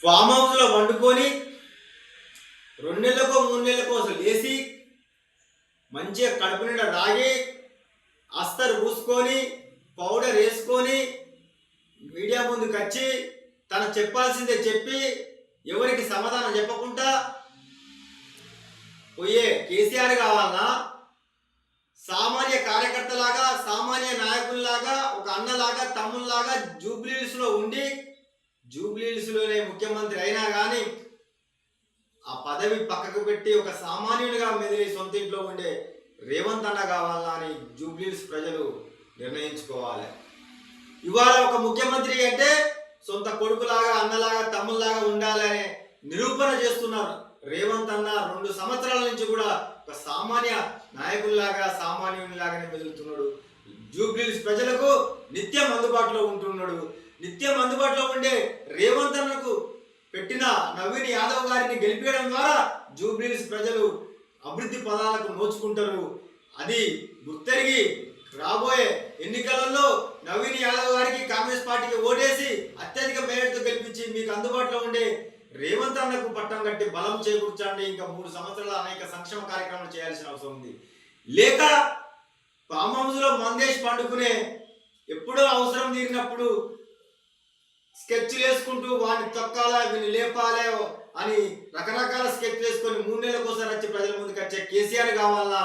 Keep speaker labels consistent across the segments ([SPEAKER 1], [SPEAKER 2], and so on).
[SPEAKER 1] Form హౌస్లో వండుకొని రెండు నెలలకో మూడు నెలలకో అసలు లేచి మంచిగా కడుపు నిండా తాగి అస్తరు పూసుకొని పౌడర్ వేసుకొని మీడియా ముందుకు వచ్చి తను చెప్పాల్సిందే చెప్పి ఎవరికి సమాధానం చెప్పకుండా పోయే కేసీఆర్ కావాలన్నా సామాన్య కార్యకర్తలాగా సామాన్య నాయకుల్లాగా ఒక అన్నలాగా తమ్ముల్లాగా జూబ్లీస్లో ఉండి జూబ్లీహిల్స్లోనే ముఖ్యమంత్రి అయినా కానీ ఆ పదవి పక్కకు పెట్టి ఒక సామాన్యునిగా మెదిలి సొంత ఇంట్లో ఉండే రేవంత్ అన్న కావాలా అని జూబ్లీస్ ప్రజలు నిర్ణయించుకోవాలి. ఇవాళ ఒక ముఖ్యమంత్రి అంటే సొంత కొడుకులాగా అన్నలాగా తమ్ముల్లాగా ఉండాలనే నిరూపణ చేస్తున్నారు రేవంత్ అన్న రెండు సంవత్సరాల నుంచి కూడా ఒక సామాన్య నాయకుల్లాగా సామాన్యునిలాగానే మెదులుతున్నాడు. జూబ్లీస్ ప్రజలకు నిత్యం అందుబాటులో ఉంటున్నాడు. నిత్యం అందుబాటులో ఉండే రేవంత్ అన్నకు పెట్టిన నవీన్ యాదవ్ గారిని గెలిపించడం ద్వారా జూబ్లీస్ ప్రజలు అభివృద్ధి పదాలకు నోచుకుంటారు. అది గుర్తెరిగి రాబోయే ఎన్నికలలో నవీన్ యాదవ్ గారికి కాంగ్రెస్ పార్టీకి ఓటేసి అత్యధిక మేరతో గెలిపించి మీకు అందుబాటులో ఉండే రేవంత్ అన్నకు పట్టం కట్టి బలం చేకూర్చండి. ఇంకా మూడు సంవత్సరాల అనేక సంక్షేమ కార్యక్రమాలు చేయాల్సిన అవసరం ఉంది. లేక ఫామ్ హౌస్లో మందేష్ పండుకునే ఎప్పుడో అవసరం తీరినప్పుడు స్కెచ్లు వేసుకుంటూ వాడిని తొక్కాలా వీని లేపాలే అని రకరకాల స్కెచ్ వేసుకొని మూడు కోసం వచ్చి ప్రజల ముందుకు వచ్చే కేసీఆర్ కావాలా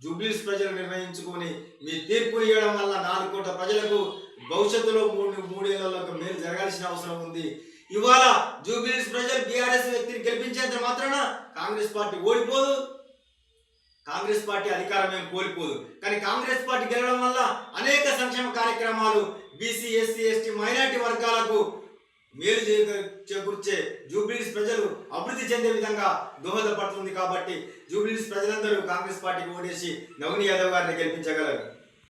[SPEAKER 1] జూబ్లీస్ ప్రజలు నిర్ణయించుకొని మీ తీర్పు ఇవ్వడం వల్ల నాలుగు కోట్ల ప్రజలకు భవిష్యత్తులో మూడు మూడేళ్ళలో మేలు జరగాల్సిన అవసరం ఉంది. ఇవాళ జూబ్లీస్ ప్రజలు బీఆర్ఎస్ వ్యక్తిని గెలిపించేంత మాత్రాన కాంగ్రెస్ పార్టీ ఓడిపోదు. కాంగ్రెస్ పార్టీ అధికారం ఏం కోల్పోదు. కానీ కాంగ్రెస్ పార్టీ గెలవడం వల్ల అనేక సంక్షేమ కార్యక్రమాలు బీసీ ఎస్సీ ఎస్టీ మైనారిటీ వర్గాలకు మేలు చేకూర్చే జూబ్లీస్ ప్రజలు అభివృద్ధి చెందే విధంగా దోహదపడుతుంది కాబట్టి జూబ్లీస్ ప్రజలందరూ కాంగ్రెస్ పార్టీకి ఓటేసి నవని యాదవ్ గారిని గెలిపించగలరు.